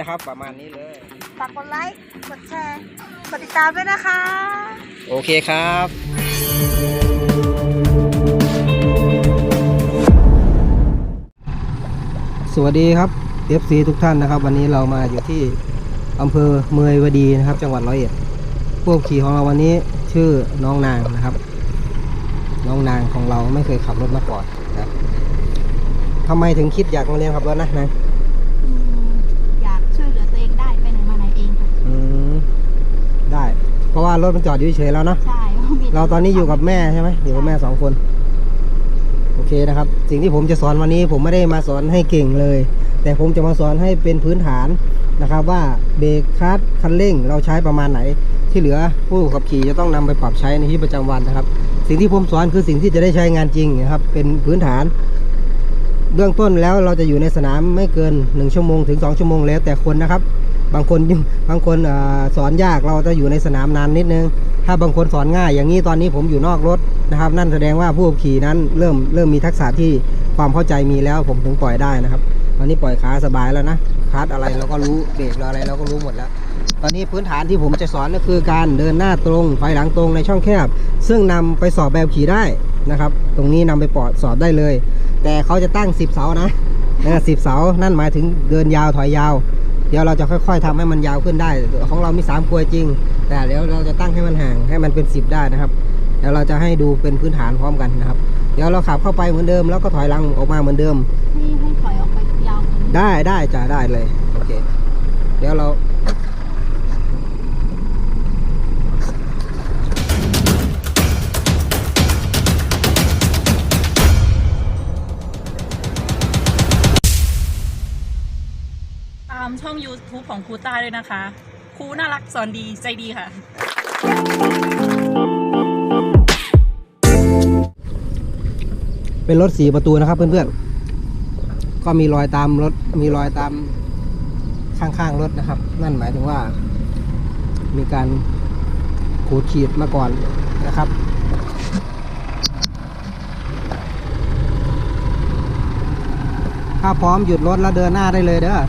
นะครับ ประมาณนี้เลย ฝากกดไลค์ กดแชร์ กดติดตามด้วยนะคะ โอเคครับสวัสดีครับ FC ทุกท่านนะครับ วันนี้เรามาอยู่ที่อำเภอเมยวดีนะครับ จังหวัดร้อยเอ็ดผู้ขับขี่ของเราวันนี้ชื่อน้องนางนะครับ น้องนางของเราไม่เคยขับรถมาก่อนนะครับทำไมถึงคิดอยากมาเรียนขับรถนะนาง อืมอยากช่วยเหลือตัวเองได้ไปไหนมาไหนเองค่ะ อืม ได้ เพราะว่ารถมันจอดอยู่เฉยๆแล้วเนาะใช่พะมีเราตอนนี้อยู่กับแม่ใช่ไหมอยู่กับแม่สองคน โอเคนะครับ สิ่งที่ผมจะสอนวันนี้ผมไม่ได้มาสอนให้เก่งเลย แต่ผมจะมาสอนให้เป็นพื้นฐานนะครับว่าเบรกคลัตช์คันเร่งเราใช้ประมาณไหน ที่เหลือผู้ขับขี่จะต้องนำไปปรับใช้ในชีวิตประจำวันนะครับ สิ่งที่ผมสอนคือสิ่งที่จะได้ใช้งานจริงนะครับ เป็นพื้นฐาน เบื้องต้นแล้วเราจะอยู่ในสนามไม่เกิน 1 ชั่วโมงถึง 2 ชั่วโมงแล้วแต่คนนะครับ บางคนบางคนอสอนยากเราจะอยู่ในสนามนานนิดนึง ถ้าบางคนสอนง่าย อย่างนี้ตอนนี้ผมอยู่นอกรถนะครับ นั่นแสดงว่าผู้ขับขี่นั้นเริ่มเริ่มมีทักษะที่ความเข้าใจมีแล้วผมถึงปล่อยได้นะครับตอนนี้ปล่อยขาสบายแล้วนะคัดอะไรเราก็รู้เบรกอะไรเราก็รู้หมดแล้ว ตอนนี้พื้นฐานที่ผมจะสอนก็คือการเดินหน้าตรงถอยหลังตรงในช่องแคบ ซึ่งนำไปสอบแบบขี่ได้นะครับ ตรงนี้นำไปปอดสอบได้เลย แต่เขาจะตั้ง 10 เสานะสิบเสา นั่นหมายถึงเดินยาวถอยยาว เดี๋ยวเราจะค่อย ๆทำให้มันยาวขึ้นได้ ของเรามี3กลวยจริง แต่เดี๋ยวเราจะตั้งให้มันห่างให้มันเป็น 10 ได้นะครับเดี๋ยวเราจะให้ดูเป็นพื้นฐานพร้อมกันนะครับ เดี๋ยวเราขับเข้าไปเหมือนเดิม แล้วก็ถอยหลังออกมาเหมือนเดิมให้ให้ถอยออกไปยาวกว่านี้ได้ได้จ้ะได้เลยโอเค เดี๋ยวเรา ของครูต้าด้วยนะคะ ครูน่ารักสอนดีใจดีค่ะ เป็นรถสีประตูนะครับเพื่อนๆ ก็มีรอยตามรถ มีรอยตามข้างๆรถนะครับ นั่นหมายถึงว่า มีการขูดขีดมาก่อนนะครับถ้าพร้อมหยุดรถแล้วเดินหน้าได้เลยเด้อ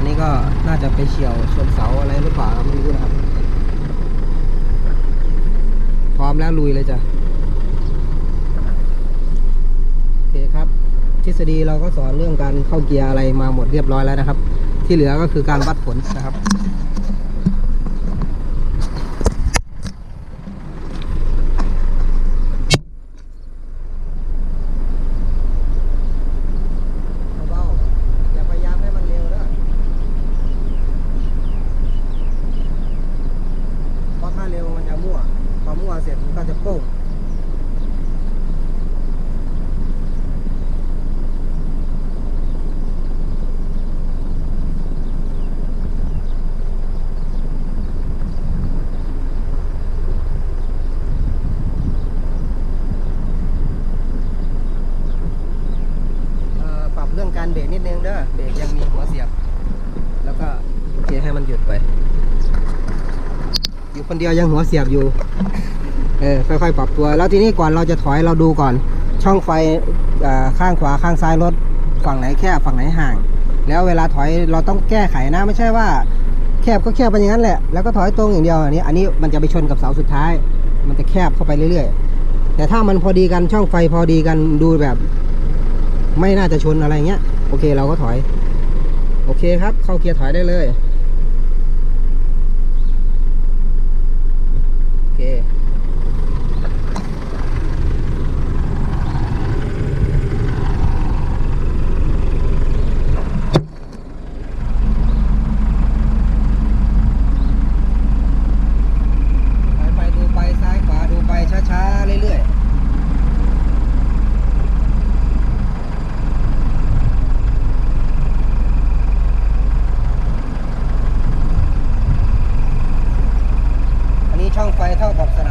อันนี้ก็น่าจะไปเฉียวชนเสาอะไรหรือเปล่าไม่รู้นะครับ พร้อมแล้วลุยเลยจ้ะโอเคครับ ทฤษฎีเราก็สอนเรื่องการเข้าเกียร์อะไรมาหมดเรียบร้อยแล้วนะครับ ที่เหลือก็คือการวัดผลนะครับเบาๆอย่าพยายามให้มันเร็วนะเพราะถ้าเร็วมันจะมั่ว พอมั่ว เสร็จมันก็จะโป้งเอ่อปรับเรื่องการเบรกนิดนึงเด้อ เบรกยังมีหัวเสียบ แล้วก็โอเคให้มันหยุดไป อยู่คนเดียวยังหัวเสียบอยู่ เออค่อยๆปรับตัว แล้วทีนี้ก่อนเราจะถอยเราดูก่อน ช่องไฟข้างขวาข้างซ้ายรถฝั่งไหนแคบฝั่งไหนห่าง แล้วเวลาถอยเราต้องแก้ไขนะไม่ใช่ว่า แคบก็แคบไปอย่างนั้นแหละแล้วก็ถอยตรงอย่างเดียวอันนี้ อันนี้มันจะไปชนกับเสาสุดท้าย มันจะแคบเข้าไปเรื่อยๆ แต่ถ้ามันพอดีกันช่องไฟพอดีกันดูแบบ ไม่น่าจะชนอะไรเงี้ยโอเคเราก็ถอย โอเคครับ เข้าเกียร์ถอยได้เลยโอเค ถอยไปดูไปซ้ายขวาดูไปช้าๆ เรื่อยๆ อันนี้ช่องไฟเท่ากับสน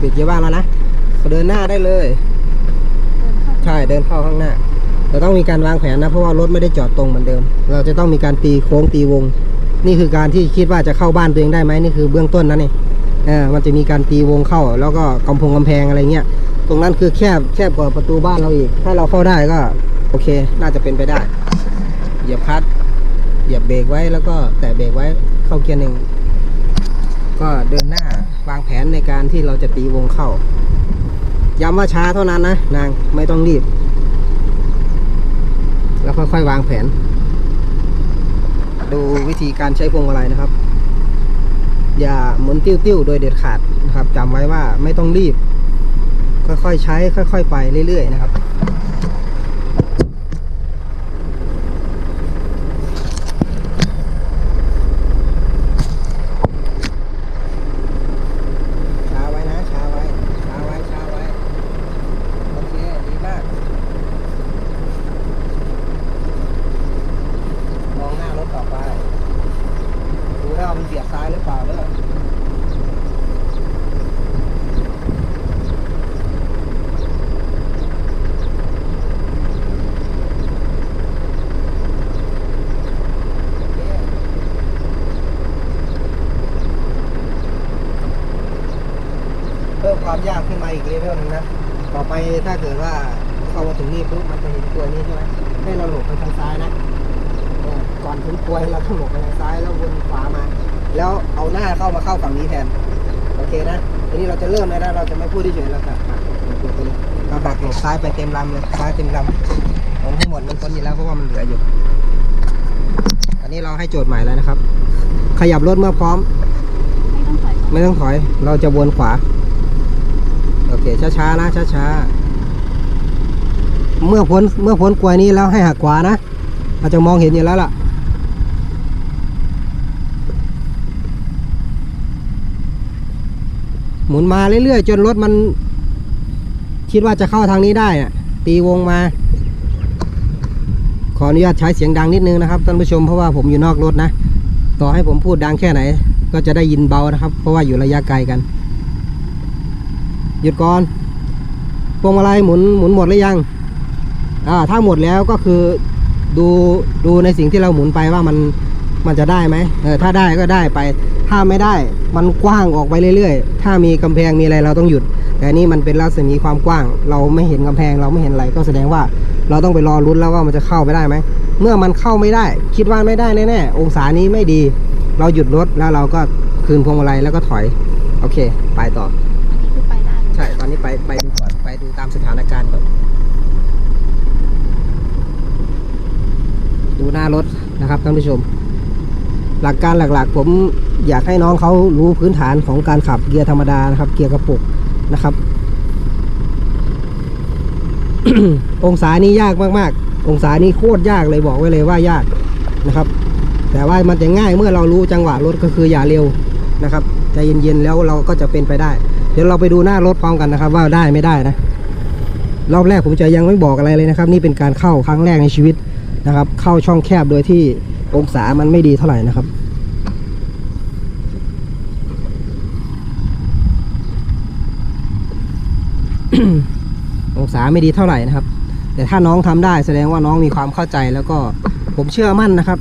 ปิดเกียร์ว่างแล้วนะ เดินหน้าได้เลยเดินเข้าใช่เดินเข้าข้างหน้า เราต้องมีการวางแผนนะเพราะว่ารถไม่ได้จอดตรงเหมือนเดิม เราจะต้องมีการตีโค้งตีวง นี่คือการที่คิดว่าจะเข้าบ้านตัวเองได้ไหมนี่คือเบื้องต้นนะนี่เออมันจะมีการตีวงเข้า แล้วก็กำพงกำแพงอะไรเงี้ย ตรงนั้นคือแคบแคบกว่าประตูบ้านเราอีก ถ้าเราเข้าได้ก็ โอเค น่าจะเป็นไปได้ เหยียบคลัตช์เหยียบเบรกไว้แล้วก็แตะเบรกไว้เข้าเกียร์หนึ่งก็เดินหน้าวางแผนในการที่เราจะตีวงเข้า ย้ำว่าช้าเท่านั้นนะ นางไม่ต้องรีบ แล้วค่อยๆวางแผน ดูวิธีการใช้พวงมาลัยนะครับ อย่าหมุนติ้วๆ โดยเด็ดขาดนะครับจำไว้ว่าไม่ต้องรีบ ค่อยๆใช้ค่อย ๆ ไปเรื่อยๆนะครับ ช้าไว้นะ ช้าไว้ ช้าไว้ ช้าไว้ โอเค ดีมาก มองหน้ารถต่อไป ดูแล้วามันเบียดซ้ายหรือเปล่าเด้อโอเคเพิ่มความยากขึ้นมา อีกเลเวลหนึงนะ ต่อไปถ้าเกิดว่าเข้ามาถึงนี่ปุ๊บมันจะเห็นตัวนี้ใช่ไหมให้เราหลบไปทางซ้ายนะ ก่อนถึงกลวยเราต้องหลบไปทางซ้ายแล้ววนขวามา แล้วเอาหน้าเข้ามาเข้าฝั่งนี้แทน โอเคนะ ทีนี้เราจะเริ่มแล้วนะ เราจะไม่พูดที่เฉยแล้วครับเราดักหลบซ้ายไปเต็มลำเลย ซ้ายเต็มลำผมให้หมดมันพ้นอยู่แล้วเพราะว่ามันเหลืออยู่ อันนี้เราให้โจทย์ใหม่แล้วนะครับ ขยับรถเมื่อพร้อม ไม่ต้องถอย ไม่ต้องถอย เราจะวนขวา เคช้าๆนะช้าๆเมื่อพ้นเมื่อพ้นกลวยนี้แล้วให้หักขวานะเราจะมองเห็นอยู่แล้วล่ะหมุนมาเรื่อยๆ จนรถมัน คิดว่าจะเข้าทางนี้ได้อะตีวงมา ขออนุญาตใช้เสียงดังนิดนึงนะครับท่านผู้ชมเพราะว่าผมอยู่นอกรถนะ ต่อให้ผมพูดดังแค่ไหน ก็จะได้ยินเบานะครับ เพราะว่าอยู่ระยะไกลกัน หยุดก่อนพวงมาลัยหมุนหมุนหมดหรือยังอ่าถ้าหมดแล้วก็คือดูดูในสิ่งที่เราหมุนไปว่ามันมันจะได้ไหมเออถ้าได้ก็ได้ไป ถ้าไม่ได้มันกว้างออกไปเรื่อยๆ ถ้ามีกำแพงมีอะไรเราต้องหยุด แต่นี่มันเป็นรัศมีความกว้าง เราไม่เห็นกำแพงเราไม่เห็นอะไรก็แสดงว่าเราต้องไปรอรุ้นแล้วว่ามันจะเข้าไปได้ไหม เมื่อมันเข้าไม่ได้ คิดว่าไม่ได้แน่ๆ องศานี้ไม่ดี เราหยุดรถแล้วเราก็คืนพวงมาลัยแล้วก็ถอย โอเค ไปต่อ นนี้ไปไปดูก่อนไปดูตามสถานการณ์ก่อนดูหน้ารถนะครับท่านผู้ชม หลักการหลักๆ ผมอยากให้น้องเขารู้พื้นฐานของการขับเกียร์ธรรมดานะครับ เกียร์กระปุกนะครับ องศานี้ยากมากๆ องศานี้โคตรยากเลยบอกไว้เลยว่ายากนะครับ แต่ว่ามันจะง่ายเมื่อเรารู้จังหวะรถก็คืออย่าเร็วนะครับใจเย็นๆแล้วเราก็จะเป็นไปได้ ดี๋ยวเราไปดูหน้ารถพร้อมกันนะครับ ว่าได้ไม่ได้นะรอบแรกผมจะยังไม่บอกอะไรเลยนะครับ นี่เป็นการเข้าครั้งแรกในชีวิตนะครับ เข้าช่องแคบโดยที่องศามันไม่ดีเท่าไหร่นะครับองศาไม่ดีเท่าไหร่นะครับ แต่ถ้าน้องทำได้แสดงว่าน้องมีความเข้าใจแล้วก็ผมเชื่อมั่นนะครับ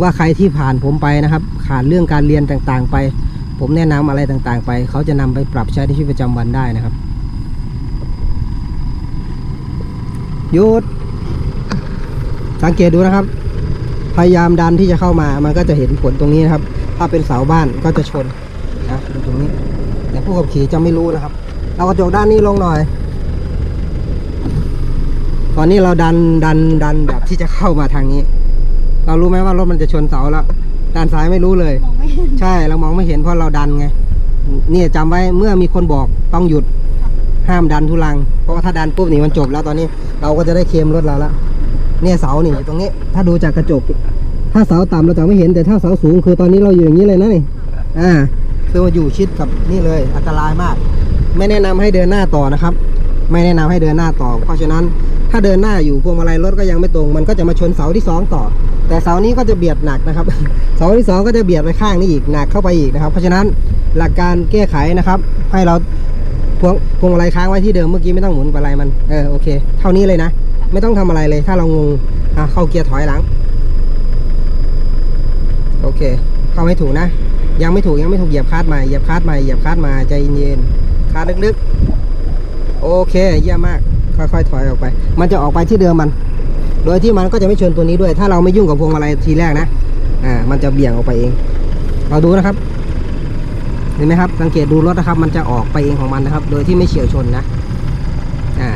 ว่าใครที่ผ่านผมไปนะครับขาดเรื่องการเรียนต่างๆไป ผมแนะนำอะไรต่างๆ ไป เขาจะนำไปปรับใช้ในชีวิตประจำวันได้นะครับหยุดสังเกตดูนะครับ พยายามดันที่จะเข้ามา มันก็จะเห็นผลตรงนี้นะครับ ถ้าเป็นเสาบ้านก็จะชนนะดูตรงนี้แต่ผู้ขับขี่จะไม่รู้นะครับ เอากระจกด้านนี้ลงหน่อย ตอนนี้เราดันดันดันแบบที่จะเข้ามาทางนี้ เรารู้ไหมว่ารถมันจะชนเสาแล้วด้านซ้ายไม่รู้เลย ใช่เรามองไม่เห็นเพราะเราดันไงเนี่ยจำไว้เมื่อมีคนบอกต้องหยุดห้ามดันทุลัง เพราะว่าถ้าดันปุ๊บนี่มันจบแล้วตอนนี้ เราก็จะได้เคลมรถเราแล้วเนี่ยเสานี่ยตรงนี้ ถ้าดูจากกระจก ถ้าเสาต่ำเราจะไม่เห็นแต่ถ้าเสาสูง คือตอนนี้เราอยู่อย่างนี้เลยนะนี่อ่าคือมาอยู่ชิดกับนี่เลย อันตรายมาก ไม่แนะนำให้เดินหน้าต่อนะครับ ไม่แนะนำให้เดินหน้าต่อ เพราะฉะนั้น ถ้าเดินหน้าอยู่พวงมาลัยรถก็ยังไม่ตรง มันก็จะมาชนเสาที่สองต่อ แต่เสานี้ก็จะเบียดหนักนะครับ เสาที่สองก็จะเบียดไปข้างนี้อีกหนักเข้าไปอีกนะครับ เพราะฉะนั้นหลักการแก้ไขนะครับ ให้เราพวงพวงมาลัยค้างไว้ที่เดิมเมื่อกี้ไม่ต้องหมุนอะไรมัน เออโอเค เท่านี้เลยนะ ไม่ต้องทำอะไรเลย ถ้าเรางงอะเข้าเกียร์ถอยหลัง โอเค เข้าให้ถูกนะ ยังไม่ถูกยังไม่ถูกเหยียบคลัดใหม่เหยียบคลัดใหม่เหยียบคลัดมาใจเย็นๆคลัดลึกๆ โอเคเยี่ยมมาก ค่อยๆถอยออกไป มันจะออกไปที่เดิมมัน โดยที่มันก็จะไม่ชนตัวนี้ด้วย ถ้าเราไม่ยุ่งกับพวงมาลัยทีแรกนะ อ่า มันจะเบี่ยงออกไปเอง เราดูนะครับ เห็นไหมครับ สังเกตดูรถนะครับ มันจะออกไปเองของมันนะครับ โดยที่ไม่เฉียวชนนะ อ่า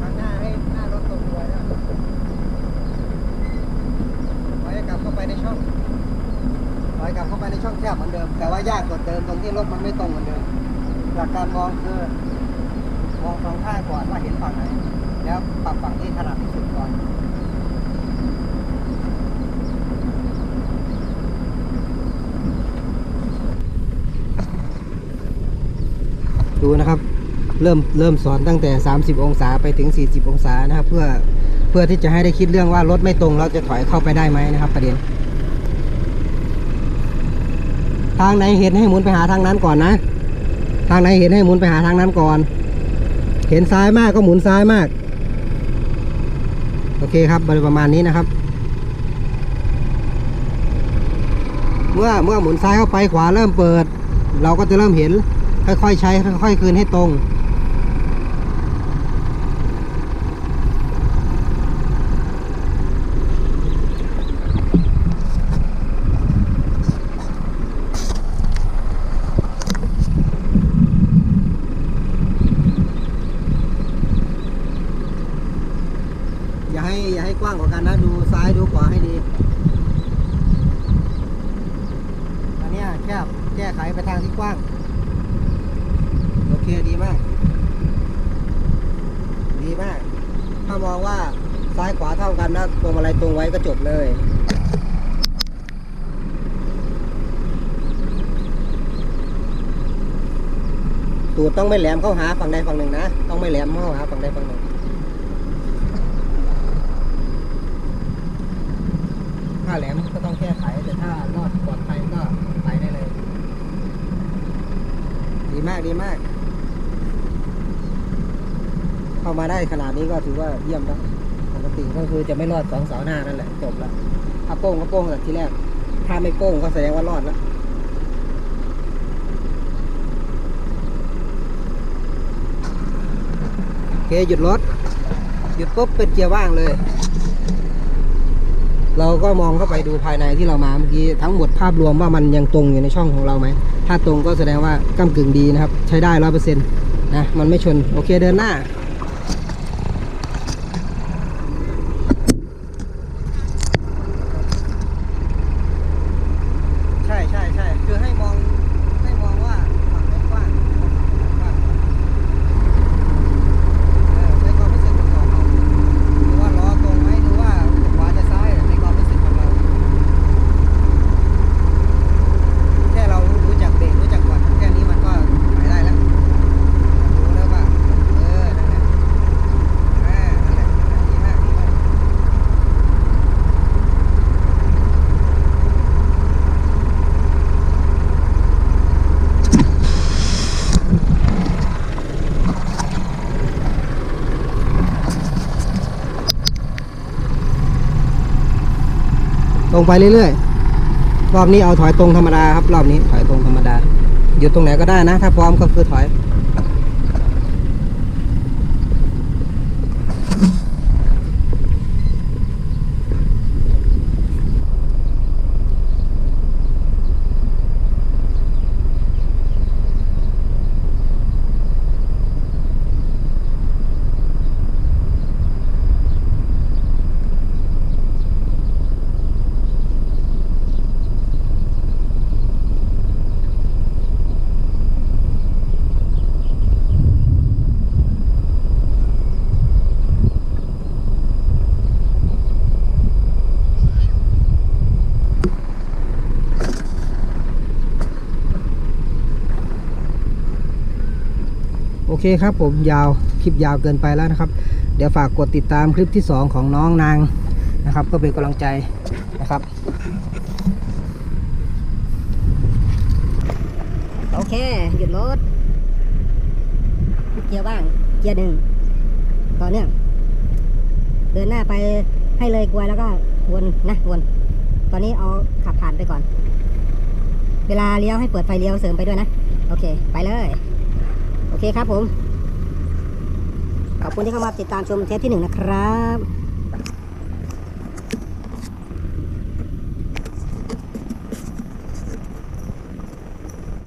ข้างหน้าให้หน้ารถตรงไว้นะถอยกลับเข้าไปในช่องถอยกลับเข้าไปในช่องแคบเห มือนเดิมแต่ว่ายากกว่าเดิมตรงที่รถมันไม่ตรงเหมือนเดิม หลักการมองคือ มองสองข้างก่อนว่าเห็นฝั่งไหน แล้วปรับฝั่งที่ถนัดที่สุดก่อนดูนะครับเริ่มเริ่มสอนตั้งแต่ 30 องศาไปถึง 40 องศานะครับ เพื่อเพื่อที่จะให้ได้คิดเรื่องว่ารถไม่ตรงเราจะถอยเข้าไปได้ไหมนะครับ ประเด็น ทางไหนเห็นให้หมุนไปหาทางนั้นก่อนนะ ทางไหนเห็นให้หมุนไปหาทางนั้นก่อน เห็นซ้ายมากก็หมุนซ้ายมาก โอเคครับประมาณนี้นะครับ เมื่อเมื่อหมุนซ้ายเข้าไปขวาเริ่มเปิด เราก็จะเริ่มเห็นค่อยๆใช้ค่อยๆคืนให้ตรง อย่าให้อย่าให้ก ว้างกว่ากันนะ ดูซ้ายดูขวาให้ดี อันนี้แคบแก้ไขไปทางที่กว้าง โอเคดีมาก ดีมาก ถ้ามองว่าซ้ายขวาเท่ากันนะพวงมาลัยตรงไว้ก็จบเลยตูดต้องไม่แหลมเข้าหาฝั่งใดฝั่งหนึ่งนะ ต้องไม่แหลมเข้าหาฝั่งใดฝั่งหนึ่ง ถ้าแหลมก็ต้องแก้ไข แต่ถ้ารอดปลอดภัยก็ไปได้เลย ดีมากดีมาก เข้ามาได้ขนาดนี้ก็ถือว่าเยี่ยมแล้วปกติก็คือจะไม่รอดสองเสาหน้านั่นแหละจบแล้วถ้าโป้งก็โป้งแต่ที่แรก ถ้าไม่โป้งก็แสดงว่ารอดแล้วโอเคหยุดรถหยุดปุ๊บเป็นเกียร์ว่างเลย เราก็มองเข้าไปดูภายในที่เรามาเมื่อกี้ทั้งหมดภาพรวมว่ามันยังตรงอยู่ในช่องของเราไหม ถ้าตรงก็แสดงว่าก้ามกึ่งดีนะครับ ใช้ได้ร้อยเปอร์เซ็นต์นะ มันไม่ชน โอเคเดินหน้า รงไปเรื่อยๆ รอบนี้เอาถอยตรงธรรมดาครับ รอบนี้ถอยตรงธรรมดาอยู่ตรงไหนก็ได้นะ ถ้าพร้อมก็คือถอย เคครับผมยาวคลิปยาวเกินไปแล้วนะครับ เดี๋ยวฝากกดติดตามคลิปที่ 2 ของน้องนางนะครับ ก็เป็นกำลังใจนะครับ โอเค หยุดรถเกียร์ว่างเกียร์หนึ่งต่อเนื่องเดินหน้าไปให้เลยกวยแล้วก็วนนะวน ตอนนี้เอาขับผ่านไปก่อน เวลาเลี้ยวให้เปิดไฟเลี้ยวเสริมไปด้วยนะ โอเค ไปเลย เคครับผม ขอบคุณที่เข้ามาติดตามชมเทปที่หนึ่งนะครับ